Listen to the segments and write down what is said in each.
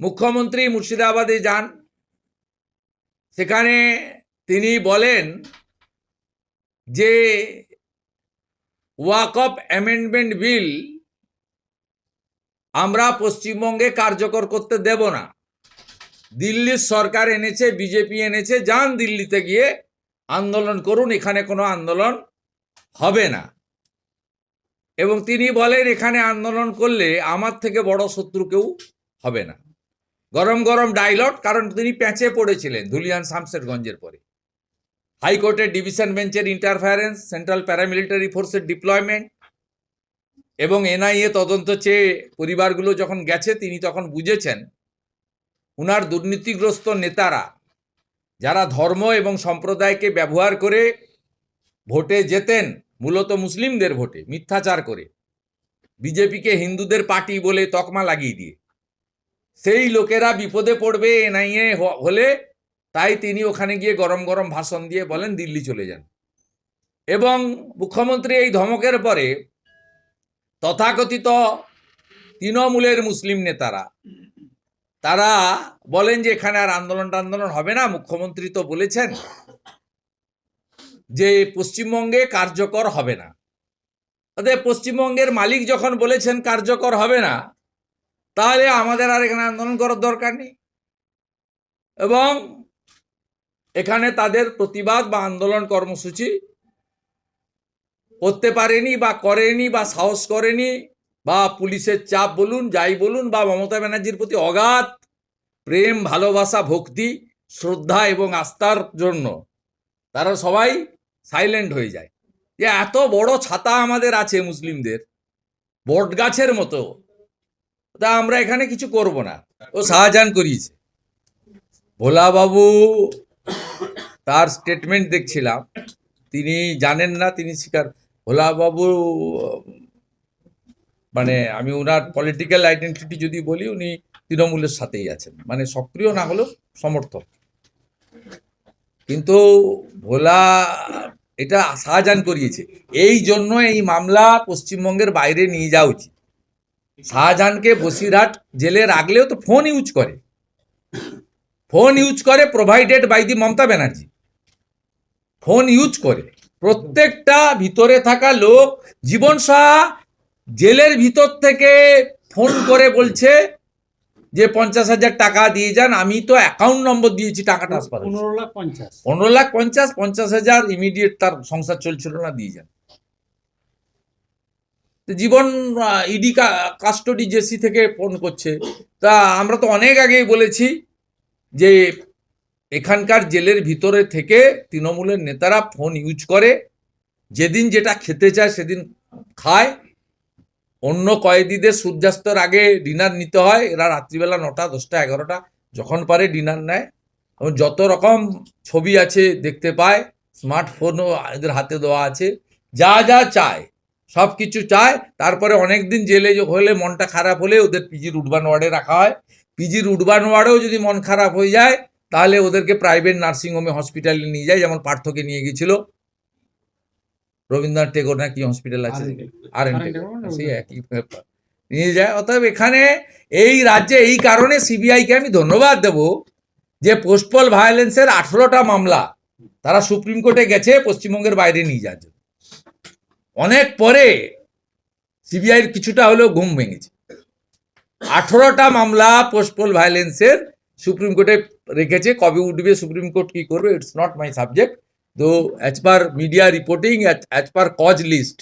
মুখ্যমন্ত্রী মুর্শিদাবাদে যান। সেখানে তিনি বলেন যে, ওয়াক অফ অ্যামেন্ডমেন্ট বিল আমরা পশ্চিমবঙ্গে কার্যকর করতে দেব না। দিল্লির সরকার এনেছে, বিজেপি এনেছে, যান দিল্লিতে গিয়ে আন্দোলন করুন, এখানে কোনো আন্দোলন হবে না। এবং তিনি বলেন, এখানে আন্দোলন করলে আমার থেকে বড় শত্রু কেউ হবে না। গরম গরম ডায়লগ কারণ তিনি প্যাঁচে পড়েছিলেন ধুলিয়ান শামশেরগঞ্জের পরে। হাইকোর্টের ডিভিশন বেঞ্চের ইন্টারফারেন্স সেন্ট্রাল প্যারামিলিটারি ফোর্সের ডিপ্লয়মেন্ট এবং এনআইএ তদন্ত চেয়ে পরিবারগুলো যখন গেছে, তিনি তখন বুঝেছেন, উনার দুর্নীতিগ্রস্ত নেতারা, যারা ধর্ম এবং সম্প্রদায়কে ব্যবহার করে ভোটে যেতেন, মূলত মুসলিমদের ভোটে, মিথ্যাচার করে, বিজেপিকে হিন্দুদের পার্টি বলে তকমা লাগিয়ে দিয়ে। সেই লোকেরা বিপদে পড়বে, এনআইএ হলে তাই তিনি ওখানে গিয়ে গরম গরম ভাষণ দিয়ে বলেন, দিল্লি চলে যান। এবং মুখ্যমন্ত্রী এই ধমকের পরে তথাকথিত তৃণমূলের মুসলিম নেতারা, তারা বলেন যে এখানে আর আন্দোলন টান্দোলন হবে না, মুখ্যমন্ত্রী তো বলেছেন যে পশ্চিমবঙ্গে কার্যকর হবে না। অতএব পশ্চিমবঙ্গের মালিক যখন বলেছেন কার্যকর হবে না তাহলে আমাদের আর এখানে আন্দোলন করার দরকার নেই। এবং এখানে তাদের প্রতিবাদ বা আন্দোলন কর্মসূচি করতে পারেনি বা করেনি বা সাহস করেনি বা পুলিশের চাপ বলুন, যাই বলুন বা মমতা ব্যানার্জির প্রতি অগাধ প্রেম, ভালোবাসা, ভক্তি, শ্রদ্ধা এবং আস্থার জন্য তারা সবাই সাইলেন্ট হয়ে যায়। যে এত বড় ছাতা আমাদের আছে মুসলিমদের বট গাছের মতো। তা আমরা এখানে কিছু করব না। ও শাহজাহান করিয়েছে। ভোলাবাবু তার স্টেটমেন্ট দেখছিলাম। তিনি জানেন না, তিনি স্বীকার ভোলাবাবু মানে আমি ওনার পলিটিক্যাল আইডেন্টিটি যদি বলি, উনি তৃণমূলের সাথেই আছেন। মানে সক্রিয় না হলেও সমর্থক। কিন্তু ভোলা এটা শাহজাহান করিয়েছে। এই জন্য এই মামলা পশ্চিমবঙ্গের বাইরে নিয়ে যাওয়া উচিত। শাহজাহানকে বসিরহাট জেলে রাখলেও তো ফোন ইউজ করে। ফোন ইউজ করে provided by the Mamata Banerjee. Phone use করে। প্রত্যেকটা ভিতরে থাকা লোক জীবন সাহা জেলের ভিতর থেকে ফোন করে বলছে যে পঞ্চাশ হাজার টাকা দিয়ে যান আমি তো অ্যাকাউন্ট নম্বর দিয়েছি টাকা ট্রান্সফার পনেরো লাখ পঞ্চাশ। পনেরো লাখ পঞ্চাশ পঞ্চাশ হাজার ইমিডিয়েট তার সংসার চলছিল না দিয়ে যান। জীবন ইডি কাস্টডি জেসি থেকে ফোন করছে। তা আমরা তো অনেক আগেই বলেছি যে এখানকার জেলের ভিতরে থেকে তৃণমূলের নেতারা ফোন ইউজ করে। যেদিন যেটা খেতে চায় সেদিন খায়। অন্য কয়েদিদের সূর্যাস্তর আগে ডিনার নিতে হয়। এরা রাত্রিবেলা নটা, দশটা, এগারোটা যখন পারে ডিনার নেয়। এবং যত রকম ছবি আছে দেখতে পায় স্মার্টফোনও এদের হাতে দেওয়া আছে। যা যা চায়। সব কিছু চায় তারপরে অনেক দিন জেলে হলে মনটা খারাপ হলে ওদের পিজির উডবান ওয়ার্ডে রাখা হয়। পিজির উডবান ওয়ার্ডেও যদি মন খারাপ হয়ে যায় তাহলে ওদেরকে প্রাইভেট নার্সিংহোমে হসপিটালে নিয়ে যায় যেমন পার্থকে নিয়ে গেছিল। রবীন্দ্রনাথ টেগোর না কি হসপিটাল আছে আর সেই একই ব্যাপার। নিয়ে যায়। অতএব এখানে এই রাজ্যে এই কারণে সিবিআইকে আমি ধন্যবাদ দেব যে পোস্টপল ভায়োলেন্সের আঠেরোটা মামলা তারা সুপ্রিম কোর্টে গেছে পশ্চিমবঙ্গের বাইরে নিয়ে যাওয়ার জন্য। অনেক পরে সিবিআইয়ের কিছুটা হলেও ঘুম ভেঙেছে। আঠেরোটা মামলা পোস্টপোল ভায়োলেন্সের সুপ্রিম কোর্টে রেখেছে। কবে উঠবে সুপ্রিম কোর্ট কি করবে ইটস নট মাই সাবজেক্ট তো as per media reporting as per cause list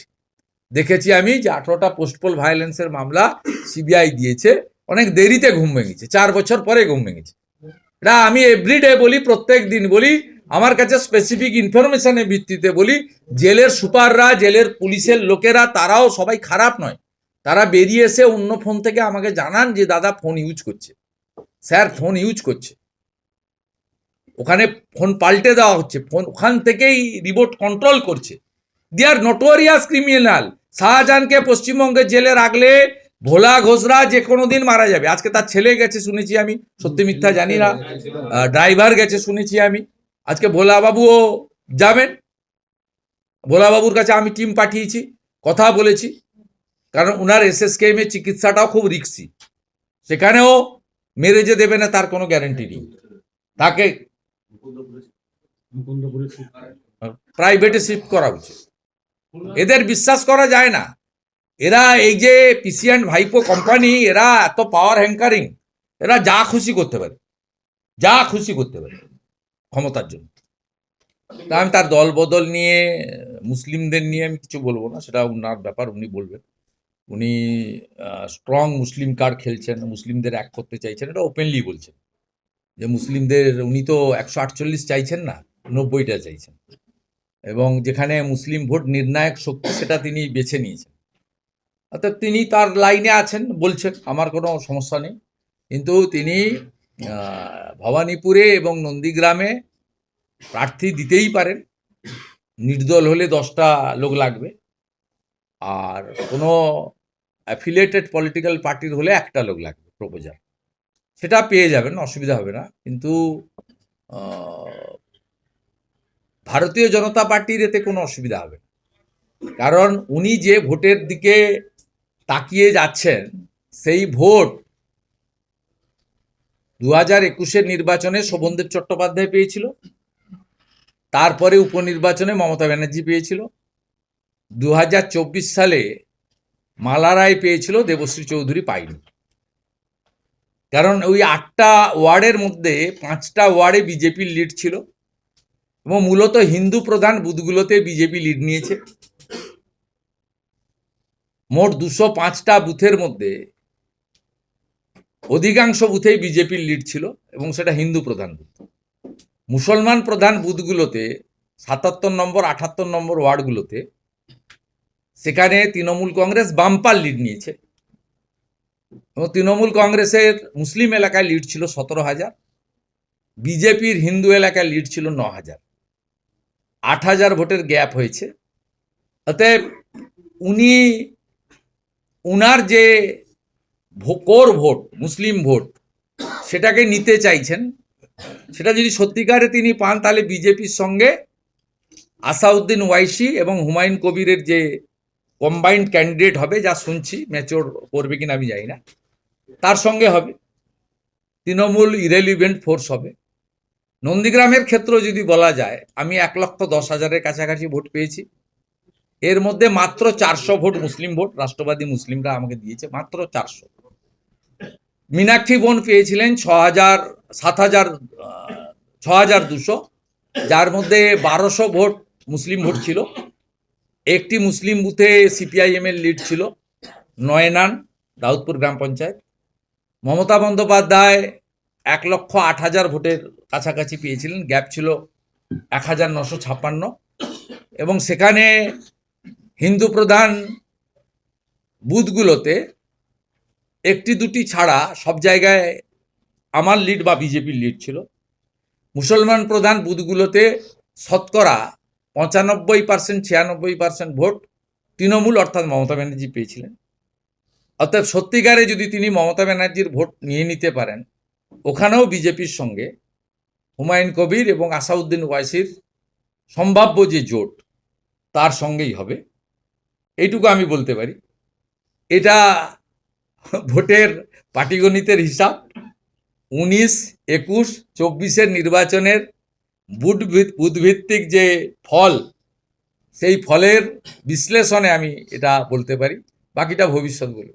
দেখেছি আমি যে আঠেরোটা পোস্টপোল ভায়োলেন্সের মামলা সিবিআই দিয়েছে। অনেক দেরিতে ঘুম ভেঙেছে, চার বছর পরে ঘুম ভেঙেছে। এটা আমি এভরিডে বলি, প্রত্যেক দিন বলি আমার কাছে স্পেসিফিক ইনফরমেশনের ভিত্তিতে বলি, জেলের সুপাররা, জেলের পুলিশের লোকেরা, তারাও সবাই খারাপ নয়। তারা বেরিয়ে এসে অন্য ফোন থেকে আমাকে জানান যে, দাদা ফোন ইউজ করছে। স্যার ফোন ইউজ করছে। ওখানে ফোন পাল্টে দেওয়া হচ্ছে। ফোন ওখান থেকেই রিমোট কন্ট্রোল করছে। দে আর নোটোরিয়াস ক্রিমিনাল শাহজাহানকে পশ্চিমবঙ্গের জেলে রাখলে ভোলা ঘোষরা যে কোনো দিন মারা যাবে। আজকে তার ছেলে গেছে, শুনেছি আমি। সত্যি মিথ্যা জানি না। ড্রাইভার গেছে, শুনেছি আমি। আজকে ভোলা বাবুও যাবেন। ভোলা বাবুর কাছে আমি টিম পাঠিয়েছি, কথা বলেছি। কারণ ওনার এসএসকেএম এর চিকিৎসাটাও খুব রিক্সি। সেখানেও মেরে যে দেবে না তার কোনো গ্যারেন্টি নেই। তাকে প্রাইভেটে শিফট করা উচিত। এদের বিশ্বাস করা যায় না। এরা এই যে পিসিএন্ড ভাইপো কোম্পানি এরা এত পাওয়ার হ্যাঙ্কারিং এরা যা খুশি করতে পারে। যা খুশি করতে পারে। ক্ষমতার জন্য। তা আমি তার দল বদল নিয়ে, মুসলিমদের নিয়ে আমি কিছু বলব না, সেটা ওনার ব্যাপার, উনি বলবেন। উনি স্ট্রং মুসলিম কার্ড খেলছেন, মুসলিমদের এক করতে চাইছেন, এটা ওপেনলি বলছেন। যে মুসলিমদের, উনি তো একশো আটচল্লিশ চাইছেন না, নব্বইটা চাইছেন। এবং যেখানে মুসলিম ভোট নির্ণায়ক শক্তি, সেটা তিনি বেছে নিয়েছেন। অর্থাৎ তিনি তার লাইনে আছেন, বলছেন, আমার কোনো সমস্যা নেই। কিন্তু তিনি ভবানীপুরে এবং নন্দীগ্রামে প্রার্থী দিতেই পারেন। নির্দল হলে দশটা লোক লাগবে। আর কোনো অ্যাফিলিয়েটেড পলিটিক্যাল পার্টির হলে একটা লোক লাগবে প্রপোজাল সেটা পেয়ে যাবেন, অসুবিধা হবে না। কিন্তু ভারতীয় জনতা পার্টির এতে কোনো অসুবিধা হবে কারণ উনি যে ভোটের দিকে তাকিয়ে যাচ্ছেন, সেই ভোট দু হাজার একুশের নির্বাচনে শোভনদেব চট্টোপাধ্যায় পেয়েছিল। তারপরে উপনির্বাচনে মমতা ব্যানার্জি পেয়েছিল। দু হাজার চব্বিশ সালে মালা রায় পেয়েছিল দেবশ্রী চৌধুরী পাইনি কারণ ওই আটটা ওয়ার্ডের মধ্যে পাঁচটা ওয়ার্ডে বিজেপির লিড ছিল এবং মূলত হিন্দু প্রধান বুথগুলোতে বিজেপি লিড নিয়েছে। মোট দুশো পাঁচটা বুথের মধ্যে অধিকাংশ বুথেই বিজেপির লিড ছিল এবং সেটা হিন্দু প্রধান বুথ। মুসলমান প্রধান বুথগুলোতে সাতাত্তর নম্বর আঠাত্তর নম্বর ওয়ার্ডগুলোতে সেখানে তৃণমূল কংগ্রেস বাম্পার লিড নিয়েছে। এবং তৃণমূল কংগ্রেসের মুসলিম এলাকায় লিড ছিল সতেরো হাজার, বিজেপির হিন্দু এলাকায় লিড ছিল ন হাজার। আট হাজার ভোটের গ্যাপ হয়েছে। অতএব উনি, উনার যে কোর ভোট, মুসলিম ভোট, সেটাকে নিতে চাইছেন। সেটা যদি সত্যিকারে তিনি পান, তাহলে বিজেপির সঙ্গে আসাউদ্দিন ওয়াইসি এবং হুমায়ুন কবিরের যে কম্বাইন্ড ক্যান্ডিডেট হবে, যা শুনছি ম্যাচিওর করবে কিনা আমি জানি না, তার সঙ্গে হবে। তৃণমূল ইরেলিভেন্ট ফোর্স হবে। নন্দীগ্রামের ক্ষেত্র যদি বলা যায়, আমি এক লক্ষ দশ হাজারের কাছাকাছি ভোট পেয়েছি। এর মধ্যে মাত্র চারশো ভোট মুসলিম ভোট, রাষ্ট্রবাদী মুসলিমরা আমাকে দিয়েছে, মাত্র চারশো। মীনাক্ষী বোন পেয়েছিলেন ছ হাজার সাত হাজার ছ হাজার দুশো। যার মধ্যে বারোশো ভোট মুসলিম ভোট ছিল। একটি মুসলিম বুথে সিপিআইএম এর লিড ছিল, নয়নান, দাউদপুর গ্রাম পঞ্চায়েত। মমতা বন্দ্যোপাধ্যায় এক লক্ষ আট হাজার ভোটের কাছাকাছি পেয়েছিলেন, গ্যাপ ছিল এক হাজার নশো ছাপ্পান্ন। এবং সেখানে হিন্দু প্রধান বুথগুলোতে একটি দুটি ছাড়া সব জায়গায় আমার লিড বা বিজেপির লিড ছিল। মুসলমান প্রধান বুথগুলোতে শতকরা পঁচানব্বই পার্সেন্ট ছিয়ানব্বই পার্সেন্ট ভোট তৃণমূল অর্থাৎ মমতা ব্যানার্জি পেয়েছিলেন। অর্থাৎ সত্যিকারে যদি তিনি মমতা ব্যানার্জির ভোট নিয়ে নিতে পারেন, ওখানেও বিজেপির সঙ্গে হুমায়ুন কবির এবং আসাউদ্দিন ওয়াইসির সম্ভাব্য যে জোট, তার সঙ্গেই হবে। এইটুকু আমি বলতে পারি। এটা ভোটের পাটিগণিতের হিসাব, উনিশ, একুশ, চব্বিশের নির্বাচনের বুট যে ফল, সেই ফলের বিশ্লেষণে আমি এটা বলতে পারি, বাকিটা ভবিষ্যৎ বলবে